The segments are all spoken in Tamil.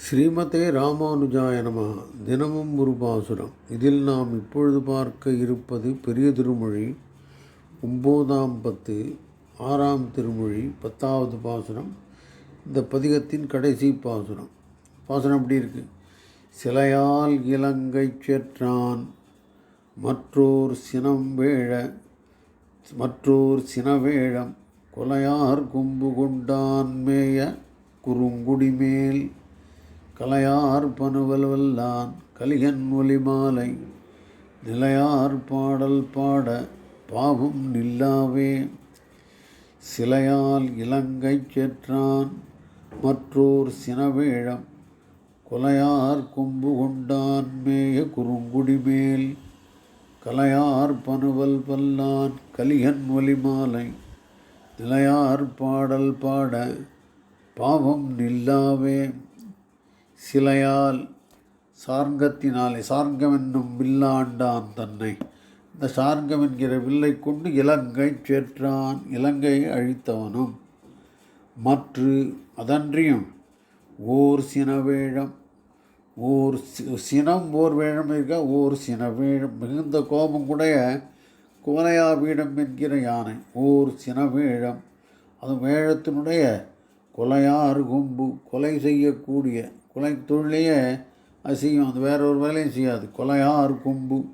ஸ்ரீமதே ராமானுஜாய நம. தினமும் ஒரு பாசுரம். இதில் நாம் இப்பொழுது பார்க்க இருப்பது பெரிய திருமொழி ஒம்போதாம் பத்து ஆறாம் திருமொழி பத்தாவது பாசுரம். இந்த பதிகத்தின் கடைசி பாசுரம். பாசுரம் எப்படி இருக்கு? சிலையால் இலங்கை செற்றான் மற்றோர் சினம் வேழ மற்றோர் சினவேழம் கொலையார் கொம்பு கொண்டான் மேய குறுங்குடிமேல் கலையார் பனுவல் வல்லான் கலிகன் ஒலிமாலை. நிலையார் பாடல் பாட பாவும் நில்லாவே. சிலையால் இலங்கை செற்றான் மற்றோர் சினவேழம். கொலையார் கொம்பு கொண்டான் மேய குறுங்குடிமேல் கலையார் பனுவல் பல்லான் கலிகன் ஒலிமாலை. நிலையார் பாடல் பாட பாவம் நில்லாவே. சிலையால் சார்ங்கத்தினாலே சார்ங்கம் என்னும் வில்லாண்டான் தன்னை. இந்த சார்கம் என்கிற வில்லை கொண்டு இலங்கை சேற்றான் இலங்கையை அழித்தவனும். மற்று அதன்றியும் ஓர் சினவேழம் ஓர் சி- சினம் ஓர் வேழம் இருக்க ஓர் சினவேழம். மிகுந்த கோபம் கூடைய வீடம் என்கிற யானை ஓர் சினவேழம். அது வேழத்தினுடைய கொலையார் கொம்பு கொலை செய்யக்கூடிய கொலை தொழிலையே அது செய்யும். அது வேற ஒரு வேலையும் செய்யாது. கொலையார் கொம்பு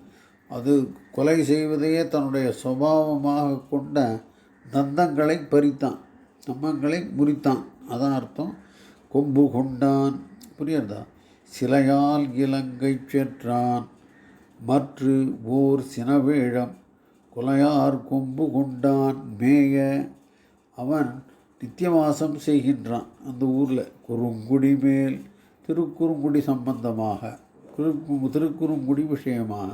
அது கொலை செய்வதையே தன்னுடைய சுபாவமாக கொண்ட தந்தங்களை பறித்தான். தம்மங்களை முறித்தான். அதான் அர்த்தம். கொம்பு கொண்டான். புரியுறதா சிலையால் இலங்கை சென்றான் மற்ற ஓர் சினவேழம். கொலையார் கொம்பு கொண்டான். மேய அவன் நித்தியவாசம் செய்கின்றான். அந்த ஊரில் குறுங்குடி மேல் திருக்குறுங்குடி சம்பந்தமாக திருக்கு திருக்குறுங்குடி விஷயமாக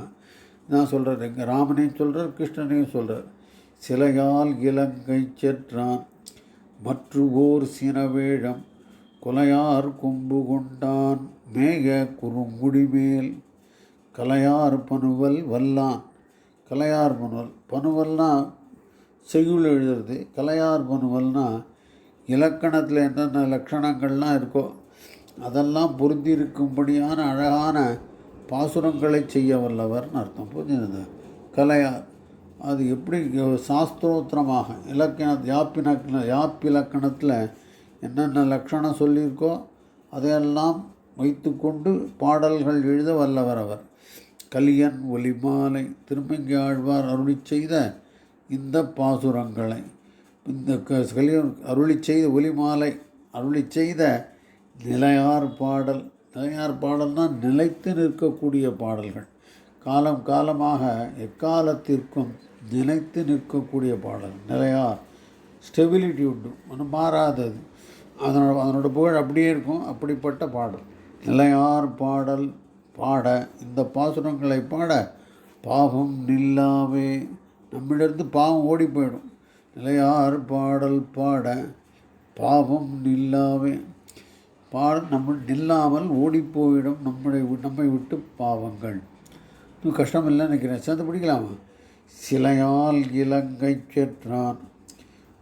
நான் சொல்கிறேன் எங்கள் ராமனையும் சொல்கிறார் கிருஷ்ணனையும் சொல்கிறார் சிலையால் இலங்கை சென்றான் மற்ற ஓர் சினவேழம் கொலையார் கொம்பு கொண்டான் மேக குறுங்குடி மேல் கலையார் பனுவல் வல்லான். கலையார் பனுவல் பனுவல்னா செய்யுள் எழுதுறது. கலையார் பனுவல்னால் இலக்கணத்தில் என்னென்ன லட்சணங்கள்லாம் இருக்கோ அதெல்லாம் பொருந்தி இருக்கும்படியான அழகான பாசுரங்களை செய்ய வல்லவர்னு அர்த்தம். புரிஞ்சுது? கலையார் அது எப்படி சாஸ்திரோத்திரமாக இலக்கண யாப்பினக்கண யாப்பிலக்கணத்தில் என்னென்ன லக்ஷணம் சொல்லியிருக்கோ அதையெல்லாம் வைத்துக்கொண்டு பாடல்கள் எழுத வல்லவர் அவர். கலியன் ஒலிமாலை திருமங்கி ஆழ்வார் அருளி செய்த இந்த பாசுரங்களை இந்த கலியன் அருளி செய்த ஒலிமாலை அருளி செய்த நிலையார் பாடல் நிலையார் பாடல்னால் நிலைத்து நிற்கக்கூடிய பாடல்கள். காலம் காலமாக எக்காலத்திற்கும் நிலைத்து நிற்கக்கூடிய பாடல். நிலையார் ஸ்டெபிலிட்டி உண்டு ஒன்றும் மாறாதது. அதனோட அதனோட புகழ் அப்படியே இருக்கும் அப்படிப்பட்ட பாடல். நிலையார் பாடல் பாட இந்த பாசுரங்களை பாட பாவம் நில்லாவே நம்மிடந்து பாவம் ஓடி போயிடும். நிலையார் பாடல் பாட பாவம் நில்லாவே பாட நம்ம நில்லாமல் ஓடிப்போயிடும் நம்முடைய நம்மை விட்டு பாவங்கள். கஷ்டம் இல்லைன்னு நினைக்கிறேன். சேர்ந்து பிடிக்கலாமா? சிலையால் இலங்கை செற்றான்.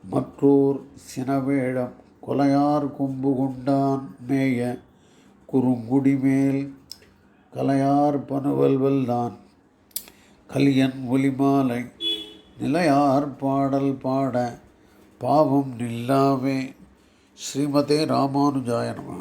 மற்றோர் சினவேடம் கொலையார் கொம்பு கொண்டான் மேய. குறுங்குடிமேல் கலையார் பனுவல்வல்தான் கலியன் ஒலிமாலை நிலையார் பாடல் பாட. பாவம் நில்லாவே ஸ்ரீமதே ராமானுஜாய நம.